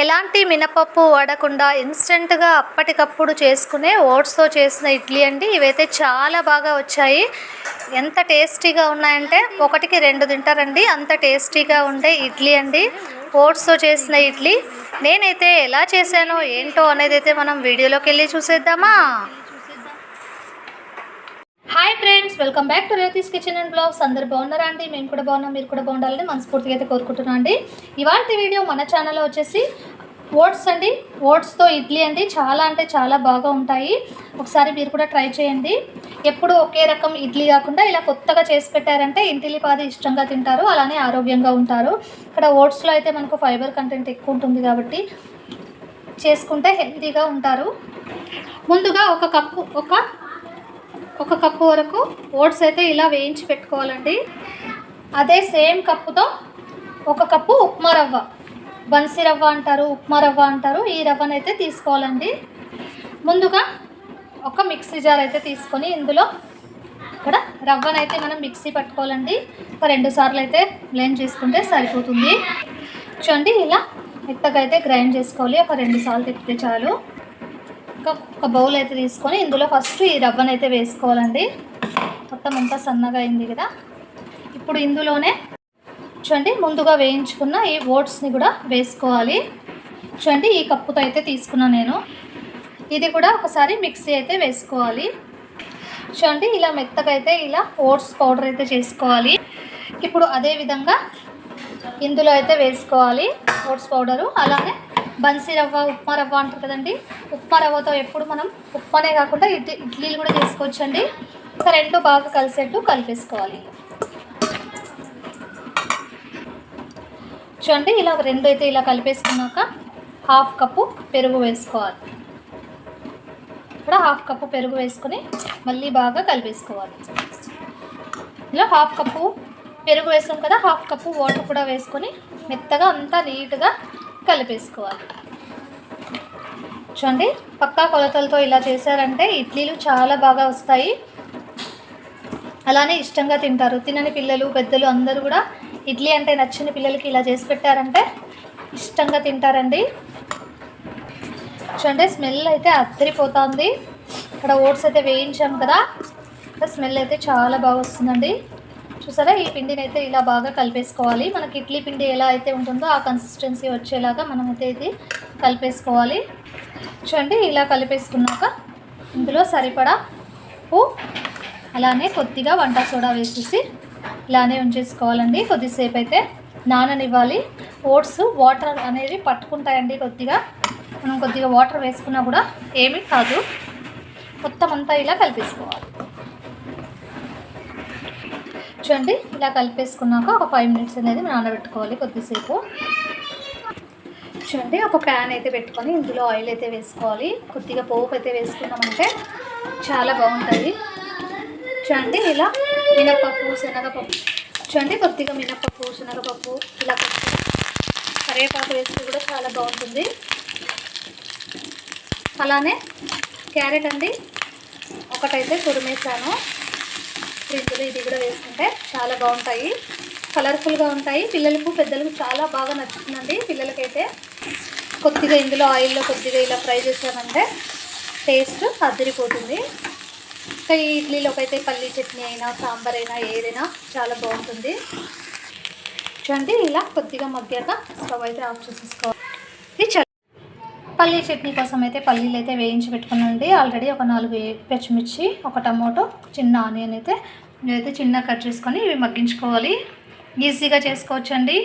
ఎలాంటి మినపప్పు వాడకుండా ఇన్స్టెంట్గా అప్పటికప్పుడు చేసుకునే ఓట్స్తో చేసిన ఇడ్లీ అండి. ఇవైతే చాలా బాగా వచ్చాయి. ఎంత టేస్టీగా ఉన్నాయంటే ఒకటికి రెండు తింటారండి. అంత టేస్టీగా ఉండే ఇడ్లీ అండి. ఓట్స్తో చేసిన ఇడ్లీ. నేనైతే ఎలా చేశానో ఏంటో అనేది అయితే మనం వీడియోలోకి వెళ్ళి చూసేద్దామా? Hi friends welcome back to Rethi's kitchen and blogs అందరు బాగున్నారా అండి? మేము కూడా బాగున్నాం మీరు కూడా బాగుండాలని మనస్ఫూర్తిగా అయితే కోరుకుంటున్నాం అండి. ఇవాళ వీడియో మన ఛానల్లో వచ్చేసి ఓట్స్ అండి. ఓట్స్తో ఇడ్లీ అండి. చాలా అంటే చాలా బాగా ఉంటాయి. ఒకసారి మీరు కూడా ట్రై చేయండి. ఎప్పుడు ఒకే రకం ఇడ్లీ కాకుండా ఇలా కొత్తగా చేసి పెట్టారంటే ఇంటిలిపాది ఇష్టంగా తింటారు అలానే ఆరోగ్యంగా ఉంటారు. ఇక్కడ ఓట్స్లో అయితే మనకు ఫైబర్ కంటెంట్ ఎక్కువ ఉంటుంది కాబట్టి చేసుకుంటే హెల్తీగా ఉంటారు. ముందుగా ఒక కప్పు ఒక ఒక కప్పు వరకు ఓట్స్ అయితే ఇలా వేయించి పెట్టుకోవాలండి. అదే సేమ్ కప్పుతో ఒక కప్పు ఉప్మా రవ్వ. బన్సీ రవ్వ అంటారు ఉప్మా రవ్వ అంటారు ఈ రవ్వనైతే తీసుకోవాలండి. ముందుగా ఒక మిక్సీ జార్ అయితే తీసుకొని ఇందులో ఇక్కడ రవ్వనైతే మనం మిక్సీ పట్టుకోవాలండి. ఒక రెండు సార్లు అయితే బ్లెండ్ చేసుకుంటే సరిపోతుంది. చూడండి ఇలా మెత్తగా అయితే గ్రైండ్ చేసుకోవాలి. ఒక రెండు సార్లు తిప్పితే చాలు. ఒక ఒక బౌల్ అయితే తీసుకొని ఇందులో ఫస్ట్ ఈ రవ్వను అయితే వేసుకోవాలండి. మొత్తం అంతా సన్నగా అయింది కదా. ఇప్పుడు ఇందులోనే చూడండి ముందుగా వేయించుకున్న ఈ ఓట్స్ని కూడా వేసుకోవాలి. చూడండి ఈ కప్పుతో అయితే తీసుకున్నాను నేను. ఇది కూడా ఒకసారి మిక్సీ అయితే వేసుకోవాలి. చూడండి ఇలా మెత్తగా అయితే ఇలా ఓట్స్ పౌడర్ అయితే చేసుకోవాలి. ఇప్పుడు అదే విధంగా ఇందులో అయితే వేసుకోవాలి ఓట్స్ పౌడరు. అలానే బన్సీ రవ్వ ఉప్మా రవ్వ అంటారు కదండి. ఉప్మా రవ్వతో ఎప్పుడు మనం ఉప్మానే కాకుండా ఇడ్లీ ఇడ్లీలు కూడా చేసుకోవచ్చండి. ఇంకా రెండు బాగా కలిసేట్టు కలిపేసుకోవాలి. చూడండి ఇలా రెండు అయితే ఇలా కలిపేసుకున్నాక హాఫ్ కప్పు పెరుగు వేసుకోవాలి. ఇక్కడ హాఫ్ కప్పు పెరుగు వేసుకొని మళ్ళీ బాగా కలిపేసుకోవాలి. ఇలా హాఫ్ కప్పు పెరుగు వేసాం కదా హాఫ్ కప్పు వాటర్ కూడా వేసుకొని మెత్తగా అంతా నీట్గా కలిపేసుకోవాలి. చూడండి పక్కా కొలతలతో ఇలా చేశారంటే ఇడ్లీలు చాలా బాగా వస్తాయి. అలానే ఇష్టంగా తింటారు. తినని పిల్లలు పెద్దలు అందరూ కూడా ఇడ్లీ అంటే నచ్చిన పిల్లలకి ఇలా చేసి పెట్టారంటే ఇష్టంగా తింటారండి. చూడండి స్మెల్ అయితే అద్దరిపోతుంది. ఇక్కడ ఓట్స్ అయితే వేయించాం కదా. స్మెల్ అయితే చాలా బాగా వస్తుందండి. చూసారా? ఈ పిండిని అయితే ఇలా బాగా కలిపేసుకోవాలి. మనకి ఇడ్లీ పిండి ఎలా అయితే ఉంటుందో ఆ కన్సిస్టెన్సీ వచ్చేలాగా మనమైతే అయితే ఇది కలిపేసుకోవాలి. చూడండి ఇలా కలిపేసుకున్నాక ఇందులో సరిపడా ఉప్పు అలానే కొద్దిగా వంట సోడా వేసేసి ఇలానే ఉంచేసుకోవాలండి. కొద్దిసేపు అయితే నాననివ్వాలి. ఓట్స్ వాటర్ అనేవి పట్టుకుంటాయండి కొద్దిగా. మనం కొద్దిగా వాటర్ వేసుకున్నా కూడా ఏమీ కాదు. మొత్తం అంతా ఇలా కలిపేసుకోవాలి. చూడండి ఇలా కలిపేసుకున్నాక ఒక ఫైవ్ మినిట్స్ అనేది నానబెట్టుకోవాలి కొద్దిసేపు. చూడండి ఒక ప్యాన్ అయితే పెట్టుకొని ఇందులో ఆయిల్ అయితే వేసుకోవాలి. కొద్దిగా పోపు అయితే వేసుకున్నామంటే చాలా బాగుంటుంది. చూడండి ఇలా మినపప్పు శనగపప్పు. చూడండి కొద్దిగా మినప్పప్పు శనగపప్పు ఇలా కరివేపాకు వేస్తే కూడా చాలా బాగుంటుంది. అలానే క్యారెట్ అండి. ఒకటైతే తురిమేసాను ఇందులో ఇది కూడా వేసుకుంటే చాలా బాగుంటాయి. కలర్ఫుల్గా ఉంటాయి. పిల్లలకు పెద్దలకు చాలా బాగా నచ్చుతుందండి. పిల్లలకైతే కొద్దిగా ఇందులో ఆయిల్లో కొద్దిగా ఇలా ఫ్రై చేసామంటే టేస్ట్ అదిరిపోతుంది. ఇంకా ఈ ఇడ్లీలోకి అయితే పల్లీ చట్నీ అయినా సాంబార్ అయినా ఏదైనా చాలా బాగుంటుంది. చూడండి ఇలా కొద్దిగా మగ్గాక స్టవ్ అయితే ఆఫ్ చేసేసుకోవాలి. ఇది పల్లీ చట్నీ కోసం అయితే పల్లీలు అయితే వేయించి పెట్టుకున్నానండి. ఆల్రెడీ ఒక నాలుగు పచ్చిమిర్చి ఒక టమాటో చిన్న ఆనియన్ అయితే నేనైతే చిన్న కట్ చేసుకొని ఇవి మగ్గించుకోవాలి. ఈజీగా చేసుకోవచ్చండి.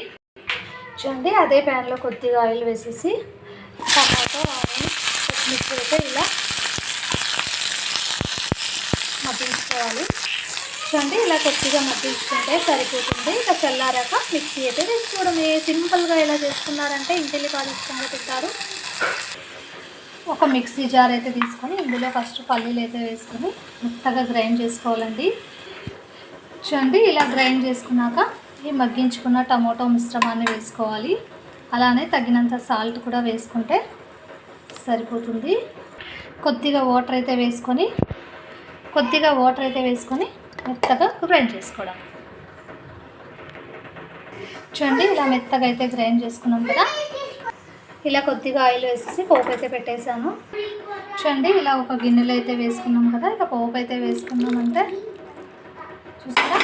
చూడండి అదే ప్యాన్లో కొద్దిగా ఆయిల్ వేసేసి టమాటో ఆనియన్ పచ్చిమిర్చి అయితే ఇలా మగ్గించుకోవాలి. చూడండి ఇలా కొద్దిగా మగ్గించుకుంటే సరిపోతుంది. ఇక చల్లారాక మిక్సీ అయితే వేసుకోవడమే. సింపుల్గా ఇలా చేసుకున్నారంటే ఇంటికి బాగా ఇష్టంగా తింటారు. ఒక మిక్సీ జార్ అయితే తీసుకొని ఇందులో ఫస్ట్ పల్లీలు అయితే వేసుకొని మెత్తగా గ్రైండ్ చేసుకోవాలండి. చూడండి ఇలా గ్రైండ్ చేసుకున్నాక ఈ మగ్గించుకున్న టమోటో మిశ్రమాన్ని వేసుకోవాలి. అలానే తగినంత సాల్ట్ కూడా వేసుకుంటే సరిపోతుంది. కొద్దిగా వాటర్ అయితే వేసుకొని కొద్దిగా వాటర్ అయితే వేసుకొని మెత్తగా గ్రైండ్ చేసుకోవడం. చూడండి ఇలా మెత్తగా అయితే గ్రైండ్ చేసుకున్నాం కదా. ఇలా కొద్దిగా ఆయిల్ వేసేసి పోపు అయితే పెట్టేశాను. చూడండి ఇలా ఒక గిన్నెలో అయితే వేసుకున్నాం కదా ఇక పోపు అయితే వేసుకున్నామంటే చూసారా?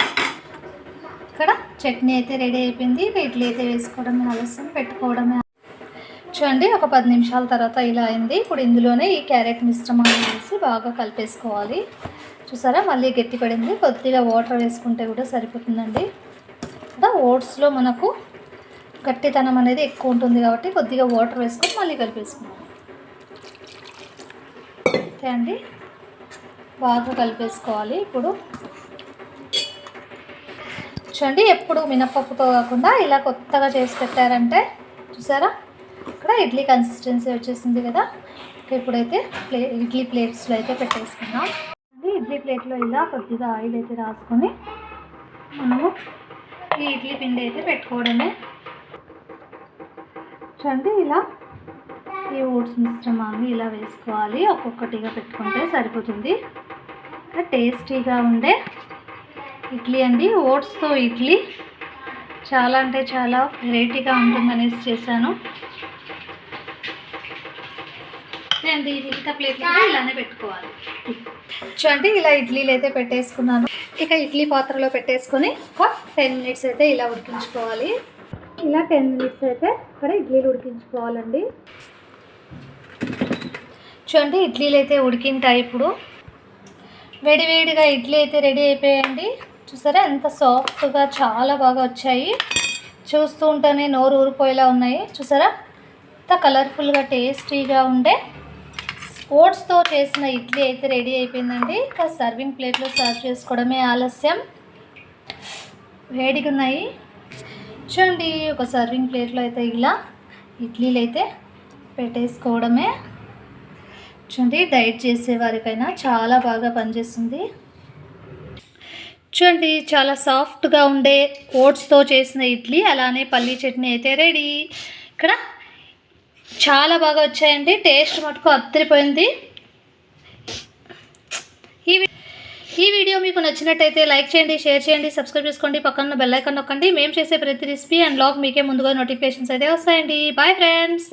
ఇక్కడ చట్నీ అయితే రెడీ అయిపోయింది. ఇక ఇడ్లీ అయితే వేసుకోవడమే ఆలస్యం పెట్టుకోవడమే. చూడండి ఒక పది నిమిషాల తర్వాత ఇలా అయింది. ఇప్పుడు ఇందులోనే ఈ క్యారెట్ మిశ్రమాన్ని వేసి బాగా కలిపేసుకోవాలి. చూసారా? మళ్ళీ గట్టి పడింది కొద్దిగా వాటర్ వేసుకుంటే కూడా సరిపోతుందండి. ఓట్స్లో మనకు గట్టితనం అనేది ఎక్కువ ఉంటుంది కాబట్టి కొద్దిగా వాటర్ వేసుకొని మళ్ళీ కలిపేసుకున్నాం ఓకే అండి? బాగా కలిపేసుకోవాలి ఇప్పుడు. చూడండి ఎప్పుడు మినప్పప్పుతో కాకుండా ఇలా కొత్తగా చేసి పెట్టారంటే చూసారా? ఇక్కడ ఇడ్లీ కన్సిస్టెన్సీ వచ్చేసింది కదా. ఇప్పుడైతే ప్లే ఇడ్లీ ప్లేట్స్లో అయితే పెట్టేసుకున్నాం ఇడ్లీ ప్లేట్లో ఇలా కొద్దిగా ఆయిల్ అయితే రాసుకొని మనము ఈ ఇడ్లీ పిండి అయితే పెట్టుకోవడమే. చూడండి ఇలా. ఈ ఓట్స్ మిశ్రమాన్ని ఇలా వేసుకోవాలి. ఒక్కొక్కటిగా పెట్టుకుంటే సరిపోతుంది. టేస్టీగా ఉండే ఇడ్లీ అండి. ఓట్స్తో ఇడ్లీ చాలా అంటే చాలా వెరైటీగా ఉంటుందనేసి చేశాను. అండి మిగతా ప్లేట్లో ఇలానే పెట్టుకోవాలి. చూడండి ఇలా ఇడ్లీలు అయితే పెట్టేసుకున్నాను. ఇక ఇడ్లీ పాత్రలో పెట్టేసుకొని ఒక టెన్ మినిట్స్ అయితే ఇలా ఉడికించుకోవాలి. ఇలా టెన్ మినిట్స్ అయితే ఇక్కడ ఇడ్లీలు ఉడికించుకోవాలండి. చూడండి ఇడ్లీలు అయితే ఉడికింటాయి ఇప్పుడు. వేడివేడిగా ఇడ్లీ అయితే రెడీ అయిపోయాయండి. చూసారా ఎంత సాఫ్ట్గా చాలా బాగా వచ్చాయి. చూస్తూ ఉంటేనే నోరు ఊరిపోయేలా ఉన్నాయి. చూసారా ఎంత కలర్ఫుల్గా టేస్టీగా ఉండే ఓట్స్తో చేసిన ఇడ్లీ అయితే రెడీ అయిపోయిందండి. ఇంకా సర్వింగ్ ప్లేట్లో సర్వ్ చేసుకోవడమే ఆలస్యం. వేడిగా ఉన్నాయి చూడండి ఒక సర్వింగ్ ప్లేట్లో అయితే ఇలా ఇడ్లీలు అయితే పెట్టేసుకోవడమే. చూడండి డైట్ చేసే వారికైనా చాలా బాగా పనిచేస్తుంది. చూడండి చాలా సాఫ్ట్గా ఉండే ఓట్స్తో చేసిన ఇడ్లీ అలానే పల్లీ చట్నీ అయితే రెడీ ఇక్కడ చాలా బాగా వచ్చాయండి. టేస్ట్ మటుకు అద్దరిపోయింది ఈ వి- ఈ వీడియో మీకు నచ్చినట్టయితే లైక్ చేయండి షేర్ చేయండి సబ్స్క్రైబ్ చేసుకోండి పక్కన బెల్లైకన్ నొక్కండి. మేము చేసే ప్రతి రెసిపీ అండ్ లాగ్ మీకే ముందుగా నోటిఫికేషన్స్ అయితే వస్తాయండి. Bye friends